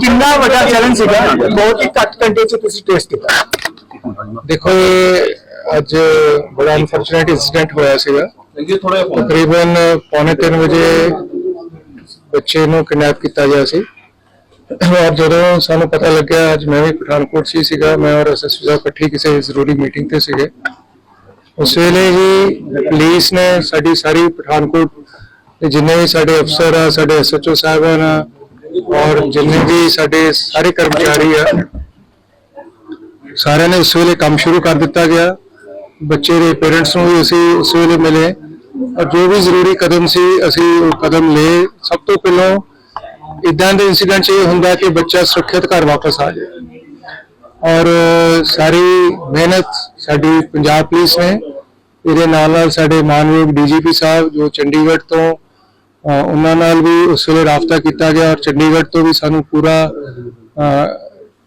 ਕਿੰਨਾ ਵੱਡਾ ਚੈਲੰਜ ਸੀਗਾ? ਬਹੁਤ ਹੀ ਘੱਟ ਘੰਟੇ ਚ ਤੁਸੀਂ ਟੈਸਟ ਕੀਤਾ। ਦੇਖੋ ਇਹ ਅੱਜ ਬੜਾ ਅਨਫੋਰਚੂਨੇਟ ਇਨਸੀਡੈਂਟ ਹੋਇਆ ਸੀਗਾ। ਤਕਰੀਬਨ ਪੌਣੇ 3 ਵਜੇ ਬੱਚੇ ਨੂੰ ਕਿਡਨੈਪ ਕੀਤਾ ਗਿਆ ਸੀ। ਔਰ ਜਦੋਂ ਸਾਨੂੰ ਪਤਾ ਲੱਗਿਆ ਅੱਜ ਮੈਂ ਵੀ ਪਠਾਨਕੋਟ ਹੀ ਸੀਗਾ। ਮੈਂ ਔਰ ਐਸਐਸਪੀ ਸਾਹਿਬ ਇਕੱਠੀ ਕਿਸੇ ਜ਼ਰੂਰੀ ਮੀਟਿੰਗ ਤੇ ਸੀਗੇ। ਉਸ ਵੇਲੇ ਹੀ ਪੁਲਿਸ ਨੇ ਸਾਡੀ ਸਾਰੀ ਪਠਾਨਕੋਟ ਦੇ ਜਿੰਨੇ ਵੀ ਸਾਡੇ ਅਫਸਰ ਆ ਸਾਡੇ ਐਸਐਚਓ ਸਾਹਿਬਾਨ ਆ ਔਰ ਜਿੰਨੇ ਵੀ ਸਾਡੇ ਸਾਰੇ ਕਰਮਚਾਰੀ ਆ, ਸਾਰਿਆਂ ਨੇ ਉਸ ਵੇਲੇ ਕੰਮ ਸ਼ੁਰੂ ਕਰ ਦਿੱਤਾ ਗਿਆ। ਬੱਚੇ ਦੇ ਪੇਰੈਂਟਸ ਨੂੰ ਵੀ ਅਸੀਂ ਉਸ ਵੇਲੇ ਮਿਲੇ। ਔਰ ਜੋ ਵੀ ਜ਼ਰੂਰੀ ਕਦਮ ਸੀ, ਅਸੀਂ ਉਹ ਕਦਮ ਲਏ। ਸਭ ਤੋਂ ਪਹਿਲਾਂ ਇਦਾਂ ਦੇ ਇਨਸੀਡੈਂਟ 'ਚ ਇਹ ਹੁੰਦਾ ਕਿ ਬੱਚਾ ਸੁਰੱਖਿਅਤ ਘਰ ਵਾਪਸ ਆ ਜਾਏ। ਔਰ ਸਾਰੀ ਮਿਹਨਤ ਸਾਡੀ ਪੰਜਾਬ ਪੁਲਿਸ ਨੇ, ਇਹਦੇ ਨਾਲ ਨਾਲ ਸਾਡੇ ਮਾਨਯੋਗ ਡੀਜੀਪੀ ਸਾਹਿਬ, ਜੋ ਚੰਡੀਗੜ੍ਹ ਤੋਂ ਉਹਨਾਂ ਨਾਲ ਵੀ ਉਸ ਵੇਲੇ ਰਾਬਤਾ ਕੀਤਾ ਗਿਆ ਔਰ ਚੰਡੀਗੜ੍ਹ ਤੋਂ ਵੀ ਸਾਨੂੰ ਪੂਰਾ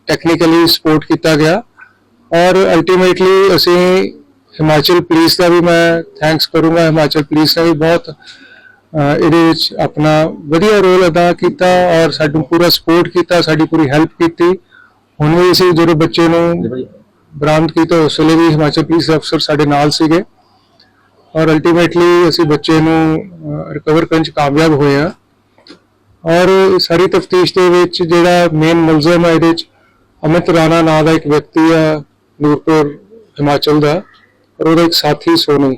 ਟੈਕਨੀਕਲੀ ਸਪੋਰਟ ਕੀਤਾ ਗਿਆ। ਔਰ ਅਲਟੀਮੇਟਲੀ ਅਸੀਂ ਹਿਮਾਚਲ ਪੁਲਿਸ ਦਾ ਵੀ ਮੈਂ ਥੈਂਕਸ ਕਰੂੰਗਾ। ਹਿਮਾਚਲ ਪੁਲਿਸ ਨੇ ਵੀ ਬਹੁਤ ਇਹਦੇ ਵਿੱਚ ਆਪਣਾ ਵਧੀਆ ਰੋਲ ਅਦਾ ਕੀਤਾ ਔਰ ਸਾਨੂੰ ਪੂਰਾ ਸਪੋਰਟ ਕੀਤਾ ਸਾਡੀ ਪੂਰੀ ਹੈਲਪ ਕੀਤੀ। ਹੁਣ ਵੀ ਅਸੀਂ ਜਦੋਂ ਬੱਚੇ ਨੂੰ ਬਰਾਮਦ ਕੀਤਾ ਉਸ ਵੇਲੇ ਵੀ ਹਿਮਾਚਲ ਪੁਲਿਸ ਅਫਸਰ ਸਾਡੇ ਨਾਲ ਸੀਗੇ। ਔਰ ਅਲਟੀਮੇਟਲੀ ਅਸੀਂ ਬੱਚੇ ਨੂੰ ਰਿਕਵਰ ਕਰਨ ਚ ਕਾਮਯਾਬ ਹੋਏ ਆ ਔਰ ਸਾਰੀ ਤਫਤੀਸ਼ ਦੇ ਵਿੱਚ ਜਿਹੜਾ ਮੇਨ ਮੁਲਜ਼ਮ ਹੈ ਇਹਦੇ ਚ ਅਮਿਤ ਰਾਣਾ ਨਾਂ ਦਾ ਇੱਕ ਵਿਅਕਤੀ ਆ ਨੂਰਪੁਰ, ਹਿਮਾਚਲ ਦਾ। ਔਰ ਉਹਦਾ ਇੱਕ ਸਾਥੀ ਸੋਨੂ।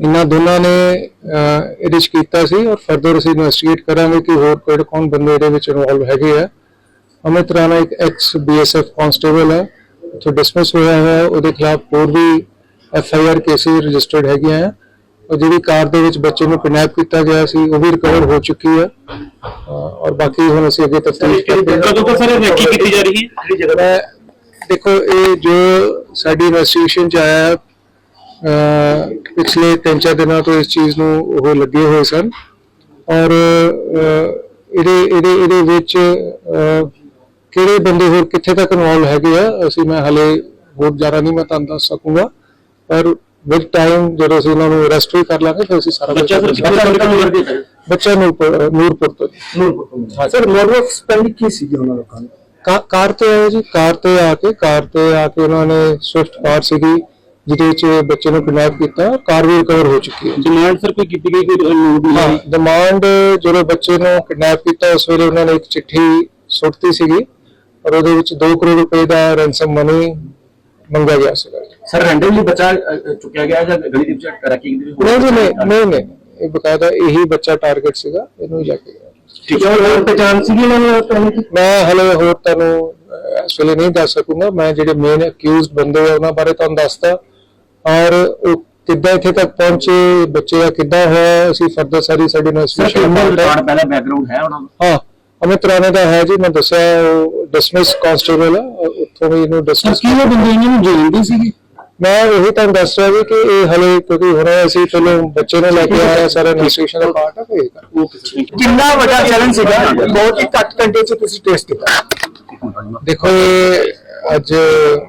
ਇਹਨਾਂ ਦੋਨਾਂ ਨੇ ਇਹਦੇ ਚ ਕੀਤਾ ਸੀ ਔਰ ਫਰਦਰ ਅਸੀਂ ਇਨਵੈਸਟੀਗੇਟ ਕਰਾਂਗੇ ਕਿ ਹੋਰ ਕਿਹੜੇ ਕੌਣ ਬੰਦੇ ਇਹਦੇ ਵਿੱਚ ਇਨਵੋਲਵ ਹੈਗੇ ਆ। ਅਮਿਤ ਰਾਣਾ ਇੱਕ ਐਕਸ ਬੀਐਸਐਫ ਕਨਸਟੇਬਲ ਹੈ ਜੋ ਡਿਸਮਿਸ ਹੋਇਆ ਹੈ। ਉਹਦੇ ਖਿਲਾਫ ਹੋਰ ਵੀ F I R cases registered ਹੈਗੀਆਂ ਹੈ ਔਰ ਜਿਹੜੀ ਕਾਰ ਦੇ ਵਿੱਚ ਬੱਚੇ ਨੂੰ ਕਿਡਨੈਪ ਕੀਤਾ ਗਿਆ ਸੀ ਉਹ ਵੀ ਰਿਕਵਰ ਹੋ ਚੁੱਕੀ ਹੈ ਔਰ ਬਾਕੀ ਹੁਣ ਅਸੀਂ ਅੱਗੇ ਤਫਤੀਸ਼ ਕਰਦੇ ਹਾਂ ਕਦੋਂ ਤੋਂ ਸਰ ਰੇਕੀ ਕੀਤੀ ਜਾ ਰਹੀ ਹੈ? ਜਿਹੜੀ ਜਗ੍ਹਾ ਮੈਂ ਦੇਖੋ ਇਹ ਜੋ ਸਾਡੀ ਇਨਵੈਸਟੀਗੇਸ਼ਨ ਚ ਆਇਆ ਪਿਛਲੇ 3-4 ਦਿਨਾਂ ਤੋਂ ਇਸ ਚੀਜ਼ ਨੂੰ ਉਹ ਲੱਗੇ ਹੋਏ ਸਨ। ਔਰ ਇਹਦੇ ਇਹਦੇ ਇਹਦੇ ਵਿੱਚ ਕਿਹੜੇ ਬੰਦੇ ਹੋਰ ਕਿੱਥੇ ਤੱਕ ਇਨਵੋਲਵ ਹੈਗੇ ਆ ਅਸੀਂ ਮੈਂ ਹਲੇ ਹੋਰ ਜ਼ਿਆਦਾ ਨਹੀਂ ਮੈਂ ਤੁਹਾਨੂੰ ਦੱਸ ਸਕੂੰਗਾ। ਪਰ ਵਿਦ ਟਾਈਮ ਜਦੋਂ ਅਸੀਂ ਉਹਨਾਂ ਨੂੰ ਅਰੈਸਟ ਵੀ ਕਰ ਲਾਂਗੇ ਫਿਰ ਅਸੀਂ ਸਾਰਾ ਬੱਚਾ ਸਰ ਕਿੰਨੇ ਸਾਲ ਦਾ ਉਮਰ ਦੇ ਹੈ ਬੱਚਾ ਨੂਰਪੁਰ ਨੂਰਪੁਰ ਤੋਂ। ਨੂਰਪੁਰ ਸਰ ਆਫ ਸਪੈਂਡ ਕੀ ਸੀਗੀ ਉਹਨਾਂ ਲੋਕਾਂ ਨੂੰ ਕਾਰ ਤੇ ਆਏ ਜੀ ਕਾਰ ਤੇ ਆ ਕੇ ਕਾਰ ਤੇ ਆ ਕੇ ਉਹਨਾਂ ਨੇ ਸਵਿਫਟ ਕਾਰ ਸੀਗੀ ਜਿਹਦੇ ਵਿੱਚ ਬੱਚੇ ਨੂੰ ਕਿਡਨੈਪ ਕੀਤਾ। ਕਾਰ ਵੀ ਰਿਕਵਰ ਹੋ ਚੁੱਕੀ ਹੈ। ਡਿਮਾਂਡ ਸਰ ਕੋਈ ਕੀਤੀ ਗਈ ਕੋਈ ਡਿਮਾਂਡ ਜਦੋਂ ਬੱਚੇ ਨੂੰ ਕਿਡਨੈਪ ਕੀਤਾ ਉਸ ਵੇਲੇ ਉਹਨਾਂ ਨੇ ਇੱਕ ਚਿੱਠੀ ਸੁੱਟਤੀ ਸੀਗੀ। ਔਰ ਉਹਦੇ ਵਿੱਚ 2 ਕਰੋੜ ਰੁਪਏ ਦਾ ਰੈਂਸਮ ਮਨੀ ਮੰਗਿਆ ਗਿਆ ਸੀਗਾ। ਸਰ ਰੈਂਡਮਲੀ ਬੱਚਾ ਚੁੱਕਿਆ ਗਿਆ ਜਾਂ ਗਲੀ ਦੇ ਵਿੱਚ ਰੈਕਿੰਗ ਦੇ ਵਿੱਚ ਨਹੀਂ ਜੀ ਨਹੀਂ ਨਹੀਂ ਨਹੀਂ। ਇਹ ਬਕਾਇਦਾ ਇਹੀ ਬੱਚਾ ਟਾਰਗੇਟ ਸੀਗਾ ਇਹਨੂੰ ਹੀ ਲੈ ਕੇ ਗਿਆ। ਠੀਕ ਹੈ ਹੋਰ ਪਛਾਣ ਸੀਗੀ ਇਹਨਾਂ ਨੂੰ ਪਹਿਲੇ ਦੀ ਮੈਂ ਹਲੇ ਹੋਰ ਤੁਹਾਨੂੰ ਅਹ, ਇਸ ਵੇਲੇ ਨਹੀਂ ਦੱਸ ਸਕੂੰਗਾ। ਮੈਂ ਜਿਹੜੇ ਮੇਨ ਅਕਿਊਜ਼ਡ ਬੰਦੇ ਆ ਉਹਨਾਂ ਬਾਰੇ ਤੁਹਾਨੂੰ ਦੱਸਦਾ ਔਰ ਉਹ ਕਿੱਦਾਂ ਇੱਥੇ ਤੱਕ ਪਹੁੰਚੇ ਬੱਚੇ ਦਾ ਕਿੱਦਾਂ ਹੋਇਆ ਅਸੀਂ ਫਰਦਰ ਸਾਰੀ ਸਾਡੀ ਸਰ ਇਨਵੈਸਟੀਗੇਸ਼ਨ ਪਹਿਲਾਂ ਬੈਕਗ੍ਰਾਉਂਡ ਹੈ ਉਹਨਾਂ ਦਾ? ਹਾਂ। ਅਮਿਤ ਰਾਣੇ ਦਾ ਹੈ ਜੀ ਮੈਂ ਦੱਸਿਆ ਉਹ ਡਿਸਮਿਸ ਕਾਂਸਟੇਬਲ ਆ ਉੱਥੋਂ ਵੀ ਇਹਨੂੰ ਡਿਸਮਿਸ ਕੀ ਉਹ ਬੰਦੇ ਇਹਨਾਂ ਨੂੰ ਜਾਣਦੇ ਸੀਗੇ? ਮੈਂ ਉਹੀ ਤੁਹਾਨੂੰ ਦੱਸ ਰਿਹਾ ਵੀ ਕਿ ਇਹ ਹਲੇ ਕਿਉਂਕਿ ਹੁਣ ਅਸੀਂ ਚਲੋ ਬੱਚੇ ਨੂੰ ਲੈ ਕੇ ਆਇਆ ਸਾਰਾ ਇਨਵੈਸਟੀਗੇਸ਼ਨ ਦਾ ਪਾਰਟ ਓਕੇ ਸਰ ਕਿੰਨਾ ਵੱਡਾ ਚੈਲੰਜ ਸੀਗਾ? ਬਹੁਤ ਹੀ ਘੱਟ ਘੰਟੇ ਚ ਤੁਸੀਂ ਟੈਸਟ ਕੀਤਾ। ਦੇਖੋ ਇਹ ਅੱਜ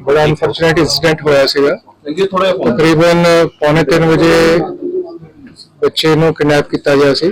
ਬੜਾ ਅਨਫੋਰਚੂਨੇਟ ਇਨਸੀਡੈਂਟ ਹੋਇਆ ਸੀਗਾ। ਜੀ ਤਕਰੀਬਨ ਪੌਣੇ 3 ਵਜੇ ਬੱਚੇ ਨੂੰ ਕਿਡਨੈਪ ਕੀਤਾ ਗਿਆ ਸੀ।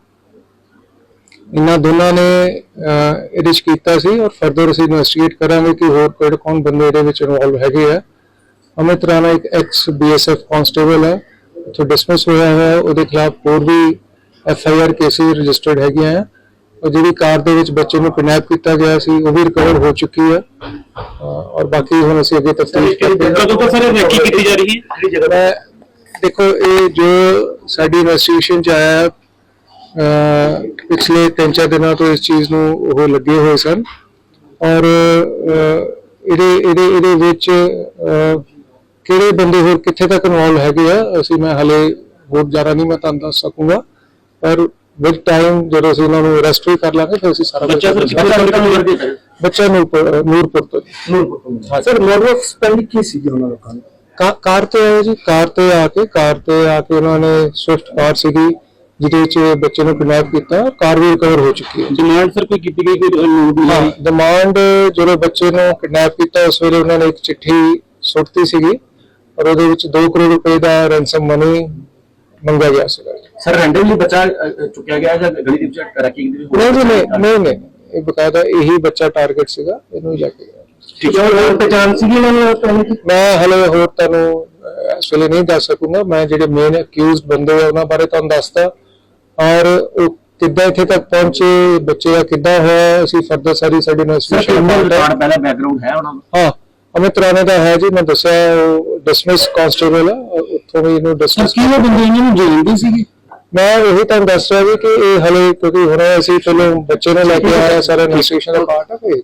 ਇਹਨਾਂ ਦੋਨਾਂ ਨੇ ਇਹਦੇ 'ਚ ਕੀਤਾ ਸੀ ਔਰ ਫਰਦਰ ਅਸੀਂ ਇਨਵੈਸਟੀਗੇਟ ਕਰਾਂਗੇ ਕਿ ਹੋਰ ਕਿਹੜੇ ਕੌਣ ਬੰਦੇ ਇਹਦੇ ਵਿੱਚ ਇਨਵੋਲਵ ਹੈਗੇ ਆ। ਅਮਿਤ ਰਾਣਾ ਇੱਕ ਐਕਸ ਬੀਐਸਐਫ ਕਨਸਟੇਬਲ ਹੈ ਜੋ ਡਿਸਮਿਸ ਹੋਇਆ ਹੈ। ਉਹਦੇ ਖਿਲਾਫ ਹੋਰ ਵੀ F I R cases registered ਹੈਗੀਆਂ ਹੈ ਔਰ ਜਿਹੜੀ ਕਾਰ ਦੇ ਵਿੱਚ ਬੱਚੇ ਨੂੰ ਕਿਡਨੈਪ ਕੀਤਾ ਗਿਆ ਸੀ ਉਹ ਵੀ ਰਿਕਵਰ ਹੋ ਚੁੱਕੀ ਹੈ। ਔਰ ਬਾਕੀ ਹੁਣ ਅਸੀਂ ਅੱਗੇ ਤਫਤੀਸ਼ ਕਰਦੇ ਹਾਂ। ਕਦੋਂ ਤੋਂ ਸਰ ਇਹ ਰੇਕੀ ਕੀਤੀ ਜਾ ਰਹੀ ਹੈ? ਜਿਹੜੀ ਜਗ੍ਹਾ ਦੇਖੋ ਇਹ ਜੋ ਸਾਡੀ ਇਨਵੈਸਟੀਗੇਸ਼ਨ ਚ ਆਇਆ ਪਿਛਲੇ 3-4 ਦਿਨਾਂ ਤੋਂ ਇਸ ਚੀਜ਼ ਨੂੰ ਉਹ ਲੱਗੇ ਹੋਏ ਸਨ। ਔਰ ਇਹਦੇ ਇਹਦੇ ਇਹਦੇ ਵਿੱਚ ਕਿਹੜੇ ਬੰਦੇ ਹੋਰ ਕਿੱਥੇ ਤੱਕ ਇਨਵੋਲਵ ਹੈਗੇ ਆ ਅਸੀਂ ਮੈਂ ਹਲੇ ਹੋਰ ਜ਼ਿਆਦਾ ਨਹੀਂ ਮੈਂ ਤੁਹਾਨੂੰ ਦੱਸ ਸਕੂੰਗਾ। ਪਰ ਵਿਦ ਟਾਈਮ ਜਦੋਂ ਅਸੀਂ ਇਹਨਾਂ ਨੂੰ ਅਰੈਸਟ ਵੀ ਕਰ ਲਾਂਗੇ ਫਿਰ ਅਸੀਂ ਸਾਰਾ ਕੁਝ ਬੱਚਾ ਦਾ ਦੇ ਬੱਚਾ ਨੂਰਪੁਰ ਨੂਰਪੁਰ ਤੋਂ। ਸਰ ਮੋਡ ਆਫ ਸਪੈਂਡ ਕੀ ਸੀ ਜੀ ਉਹਨਾਂ ਲੋਕਾਂ ਨੇ ਕਾ- ਕਾਰ ਤੇ ਆਏ ਜੀ ਕਾਰ ਤੇ ਆ ਕੇ ਕਾਰ ਤੇ ਆ ਕੇ ਉਹਨਾਂ ਨੇ ਸਵਿਫਟ ਕਾਰ ਸੀਗੀ। ਜਿਹਦੇ ਵਿੱਚ ਬੱਚੇ ਨੂੰ ਕਿਡਨੈਪ ਕੀਤਾ ਕਾਰ ਵੀ ਰਿਕਵਰ ਹੋ ਚੁੱਕੀ ਹੈ। ਡਿਮਾਂਡ ਸਰ ਕੋਈ ਕੀਤੀ ਗਈ ਕੋਈ ਹਾਂ ਡਿਮਾਂਡ ਜਦੋਂ ਬੱਚੇ ਨੂੰ ਕਿਡਨੈਪ ਕੀਤਾ ਉਸ ਵੇਲੇ ਉਹਨਾਂ ਨੇ ਇੱਕ ਚਿੱਠੀ ਸੁੱਟਤੀ ਸੀਗੀ ਔਰ ਉਹਦੇ ਵਿੱਚ 2 ਕਰੋੜ ਰੁਪਏ ਦਾ ਰੈਂਸਮ ਮਨੀ ਮੰਗਿਆ ਗਿਆ ਸੀਗਾ। ਸਰ ਰੈਂਡਮਲੀ ਬੱਚਾ ਚੁੱਕਿਆ ਗਿਆ ਜਾਂ ਗਲੀ ਦੇ ਵਿੱਚ ਰੈਕੀ ਦੀ ਨਹੀਂ ਜੀ ਨਹੀਂ ਨਹੀਂ ਨਹੀਂ। ਇਹ ਬਕਾਇਦਾ ਇਹੀ ਬੱਚਾ ਟਾਰਗੇਟ ਸੀਗਾ ਇਹਨੂੰ ਹੀ ਲੈ ਕੇ। ਗਿਆ ਠੀਕ ਹੈ ਹੋਰ ਪਛਾਣ ਸੀਗੀ ਇਹਨਾਂ ਨੂੰ ਪਹਿਲੇ ਕੀ ਮੈਂ ਹਲੇ ਹੋਰ ਤੁਹਾਨੂੰ ਇਸ ਵੇਲੇ ਨਹੀਂ ਦੱਸ ਸਕੂੰਗਾ। ਮੈਂ ਜਿਹੜੇ ਮੇਨ ਅਕਿਊਜ਼ਡ ਬੰਦੇ ਆ ਉਹਨਾਂ ਬਾਰੇ ਤੁਹਾਨੂੰ ਦੱਸਦਾ। ਔਰ ਉਹ ਕਿੱਦਾਂ ਇੱਥੇ ਤੱਕ ਪਹੁੰਚੇ ਬੱਚੇ ਦਾ ਕਿੱਦਾਂ ਹੋਇਆ ਅਸੀਂ ਫਰਦਰ ਸਾਰੀ ਸਾਡੀ ਇਨਵੈਸਟੀਗੇਸ਼ਨ ਰਿਕਾਰਡ ਪਹਿਲਾਂ ਬੈਕਗ੍ਰਾਉਂਡ ਹੈ ਉਹਨਾਂ ਦਾ? ਹਾਂ ਅਮਿਤ ਰਾਣਾ ਦਾ ਹੈ ਜੀ ਮੈਂ ਦੱਸਿਆ ਉਹ ਡਿਸਮਿਸ ਕਾਂਸਟੇਬਲ ਆ ਉੱਥੋਂ ਵੀ ਇਹਨੂੰ ਡਿਸਮਿਸ ਬੰਦੇ ਇਹਨਾਂ ਨੂੰ ਜੇਲਦੀ ਸੀਗੀ? ਮੈਂ ਉਹੀ ਤੁਹਾਨੂੰ ਦੱਸ ਰਿਹਾ ਵੀ ਕਿ ਇਹ ਹਲੇ ਕਿਉਂਕਿ ਹੁਣ ਅਸੀਂ ਚਲੋ ਬੱਚੇ ਨੂੰ ਲੈ ਕੇ ਆਇਆ ਸਾਰਾ ਇਨਵੈਸਟੀਗੇਸ਼ਨ ਦਾ ਪਾਰਟ ਹੈ ਕੋਈ